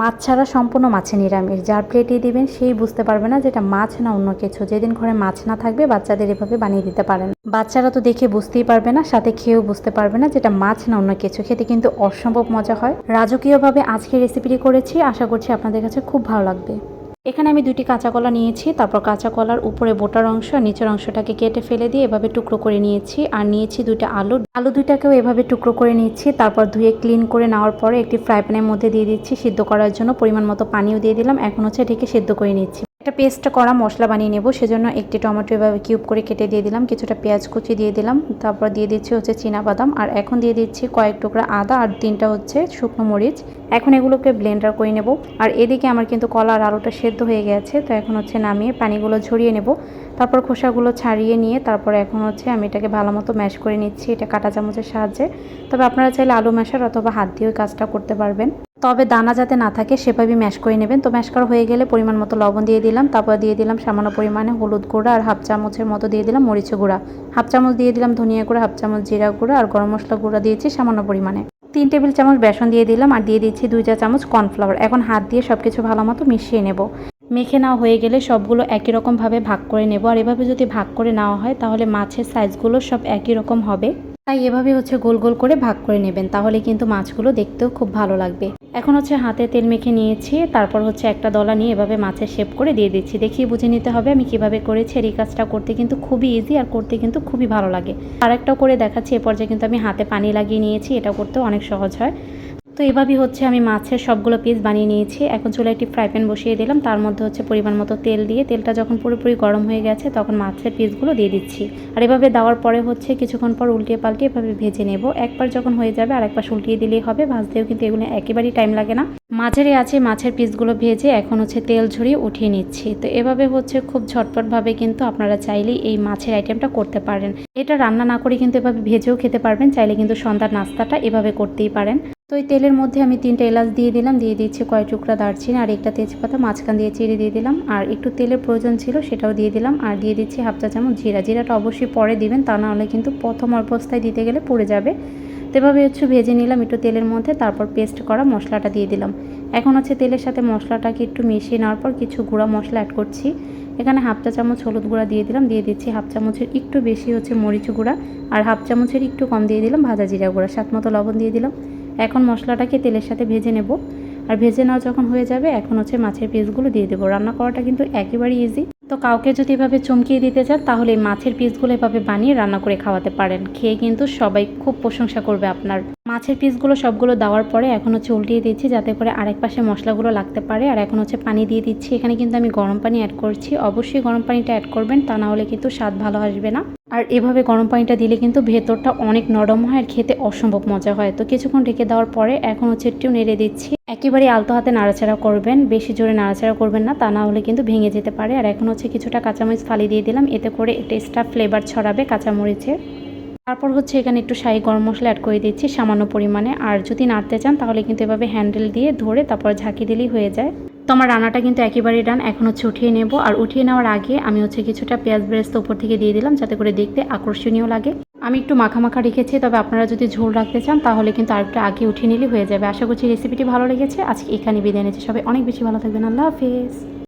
মাছ ছাড়া সম্পূর্ণ মাছে নিরামিষ। যার প্লেটে দিবেন, সেই বুঝতে পারবে না যেটা মাছ না অন্য কিছু। যেদিন ঘরে মাছ না থাকবে, বাচ্চাদের এভাবে বানিয়ে দিতে পারেন। বাচ্চারা তো দেখে বুঝতেই পারবে না, সাথে খেয়েও বুঝতে পারবে না যেটা মাছ না অন্য কিছু। খেতে কিন্তু অসম্ভব মজা হয়। রাজকীয়ভাবে আজকে রেসিপিটি করেছি, আশা করছি আপনাদের কাছে খুব ভালো লাগবে। এখানে আমি দুটি কাঁচা কলা নিয়েছি, তারপর কাঁচা কলার উপরে বোটার অংশ নিচের অংশটাকে কেটে ফেলে দিয়ে এভাবে টুকরো করে নিয়েছি আর নিয়েছি দুইটা আলু। আলু দুইটাকেও এভাবে টুকরো করে নিচ্ছি তারপর ধুয়ে ক্লিন করে নেওয়ার পরে একটি ফ্রাই প্যানের মধ্যে দিয়ে দিচ্ছি, সিদ্ধ করার জন্য পরিমাণ মতো পানিও দিয়ে দিলাম, এখন হচ্ছে এটিকে সিদ্ধ করে নিচ্ছি। একটা পেস্ট করা মশলা বানিয়ে নেব, সেজন্য একটি টমেটো এভাবে কিউব করে কেটে দিয়ে দিলাম, কিছুটা পেঁয়াজ কুচি দিয়ে দিলাম, তারপর দিয়ে দিচ্ছি হচ্ছে বাদাম আর এখন দিয়ে দিচ্ছি কয়েক টুকরা আদা আর তিনটা হচ্ছে শুকনো মরিচ। এখন এগুলোকে ব্লেন্ডার করে নেব, আর এদিকে আমার কিন্তু কলা আর আলুটা সেদ্ধ হয়ে গেছে, তো এখন হচ্ছে নামিয়ে পানিগুলো ঝরিয়ে নেব। তারপর খোসাগুলো ছাড়িয়ে নিয়ে তারপর এখন হচ্ছে আমি এটাকে ভালো মতো ম্যাশ করে নিচ্ছি, এটা কাঁটা চামচের সাহায্যে। তবে আপনারা চাইলে আলু ম্যাশার অথবা হাত দিয়েও কাজটা করতে পারবেন। তবে দানা যাতে না থাকে, সেভাবে ম্যাশ করে নেবেন। তো ম্যাশ করা হয়ে গেলে পরিমাণ মতো লবণ দিয়ে দিলাম, তারপর দিয়ে দিলাম সামান্য পরিমাণে হলুদ গুঁড়া আর হাফ চামচের মতো দিয়ে দিলাম মরিচ গুঁড়া। হাফ চামচ দিয়ে দিলাম ধনিয়া গুঁড়া, হাফ চামচ জিরা গুঁড়া আর গরম মশলা গুঁড়া দিয়েছি সামান্য পরিমাণে। তিন টেবিল চামচ বেসন দিয়ে দিলাম আর দিয়ে দিচ্ছি দুই চা চামচ কর্নফ্লাওয়ার। এখন হাত দিয়ে সব কিছু ভালো মতো মিশিয়ে নেব। মেখে নেওয়া হয়ে গেলে সবগুলো একই রকমভাবে ভাগ করে নেব। আর এভাবে যদি ভাগ করে নেওয়া হয়, তাহলে মাছের সাইজগুলো সব একই রকম হবে। তাই এভাবে হচ্ছে গোল গোল করে ভাগ করে নেবেন। তাহলে কিন্তু মাছগুলো দেখতেও খুব ভালো লাগবে। এখন হচ্ছে হাতে তেল মেখে নিয়েছি। তারপর হচ্ছে একটা দলা নিয়ে এভাবে মাছের শেপ করে দিয়ে দিচ্ছি। দেখিয়ে বুঝে নিতে হবে আমি কীভাবে করেছি। এই কাজটা করতে কিন্তু খুবই ইজি আর করতে কিন্তু খুবই ভালো লাগে। আর একটাও করে দেখাচ্ছি। এ পর্যায়ে কিন্তু আমি হাতে পানি লাগিয়ে নিয়েছি। এটা করতেও অনেক সহজ হয়। তো এভাবেই হচ্ছে আমি মাছের সবগুলো পিস বানিয়ে নিয়েছি। এখন চুলে একটি ফ্রাই প্যান বসিয়ে দিলাম। তার মধ্যে হচ্ছে পরিমাণ মতো তেল দিয়ে তেলটা যখন পুরোপুরি গরম হয়ে গেছে তখন মাছের পিসগুলো দিয়ে দিচ্ছি। আর এভাবে দেওয়ার পরে হচ্ছে কিছুক্ষণ পর উল্টিয়ে পাল্টিয়ে এভাবে ভেজে নেব। একবার যখন হয়ে যাবে আর একবার উল্টিয়ে দিলেই হবে। ভাজতেও কিন্তু এগুলো একেবারেই টাইম লাগে না। মাঝেরই আছে মাছের পিসগুলো ভেজে এখন হচ্ছে তেল ঝরিয়ে উঠিয়ে নিচ্ছি। তো এভাবে হচ্ছে খুব ঝটপটভাবে কিন্তু আপনারা চাইলেই এই মাছের আইটেমটা করতে পারেন। এটা রান্না না করে কিন্তু এভাবে ভেজেও খেতে পারবেন। চাইলে কিন্তু সন্ধ্যার নাস্তাটা এভাবে করতেই পারেন। তো এই তেলের মধ্যে আমি তিনটা এলাচ দিয়ে দিলাম, দিয়ে দিচ্ছি কয়েক টুকরা দারচিনি আর একটা তেজপাতা, মাঝখান দিয়ে চিড়ে দিয়ে দিলাম। আর একটু তেলের প্রয়োজন ছিল সেটাও দিয়ে দিলাম। আর দিয়ে দিচ্ছি হাফ চা চামচ জিরা। জিরাটা অবশ্যই পরে দিবেন, তা না হলে কিন্তু প্রথম অবস্থায় দিতে গেলে পড়ে যাবে। তো এভাবে হচ্ছে ভেজে নিলাম একটু তেলের মধ্যে, তারপর পেস্ট করা মশলাটা দিয়ে দিলাম। এখন হচ্ছে তেলের সাথে মশলাটাকে একটু মিশিয়ে নেওয়ার পর কিছু গুঁড়া মশলা অ্যাড করছি। এখানে হাফ চা চামচ হলুদ গুঁড়া দিয়ে দিলাম, দিয়ে দিচ্ছি হাফ চামচের একটু বেশি হচ্ছে মরিচ গুঁড়া। আর হাফ চামচের একটু কম দিয়ে দিলাম ভাজা জিরা গুঁড়া। সাত মতো লবণ দিয়ে দিলাম। এখন মশলাটাকে তেলের সাথে ভেজে নেব। আর ভেজে নেওয়া যখন হয়ে যাবে, এখন হচ্ছে মাছের পিসগুলো দিয়ে দেবো। রান্না করাটা কিন্তু একেবারেই ইজি তো কাউকে যদি এভাবে চমকিয়ে দিতে চান, তাহলে মাছের পিসগুলো এভাবে বানিয়ে রান্না করে খাওয়াতে পারেন। খেয়ে কিন্তু সবাই খুব প্রশংসা করবে আপনার। মাছের পিসগুলো সবগুলো দেওয়ার পরে এখন হচ্ছে উল্টিয়ে দিচ্ছি, যাতে করে আরেক পাশে মশলাগুলো লাগতে পারে। আর এখন হচ্ছে পানি দিয়ে দিচ্ছি। এখানে কিন্তু আমি গরম পানি অ্যাড করছি। অবশ্যই গরম পানিটা অ্যাড করবেন, তা না হলে কিন্তু স্বাদ ভালো আসবে না। আর এভাবে গরম পানিটা দিলে কিন্তু ভেতরটা অনেক নরম হয় আর খেতে অসম্ভব মজা হয়। তো কিছুক্ষণ ঢেকে দেওয়ার পরে এখন হচ্ছে একটু নেড়ে দিচ্ছি। একেবারে আলতো হাতে নাড়াচাড়া করবেন, বেশি জোরে নাড়াচাড়া করবেন না, তা না হলে কিন্তু ভেঙে যেতে পারে। আর এখন হচ্ছে কিছুটা কাঁচামরিচ ফালি দিয়ে দিলাম, এতে করে এক্সট্রা ফ্লেভার ছড়াবে কাঁচামরিচের। তারপর হচ্ছে এখানে একটু শাহি গরম মশলা অ্যাড করে দিচ্ছি সামান্য পরিমাণে। আর যদি নাড়তে চান তাহলে কিন্তু এভাবে হ্যান্ডেল দিয়ে ধরে তারপর ঝাঁকি দিলেই হয়ে যায়। তো আমার রান্নাটা কিন্তু একেবারেই ডান এখন হচ্ছে উঠিয়ে নেব। আর উঠিয়ে নেওয়ার আগে আমি হচ্ছে কিছুটা পেঁয়াজ বেরেস্ত উপর থেকে দিয়ে দিলাম, যাতে করে দেখতে আকর্ষণীয় লাগে। আমি একটু মাখা মাখা রেখেছি, তবে আপনারা যদি ঝোল রাখতে চান, তাহলে কিন্তু আরেকটু আগে উঠিয়ে নিলেই হয়ে যাবে। আশা করছি রেসিপিটি ভালো লেগেছে। আজকে এখানে বিদায় নিচ্ছি। সবাই অনেক বেশি ভালো থাকবেন। আল্লাহ হাফেজ।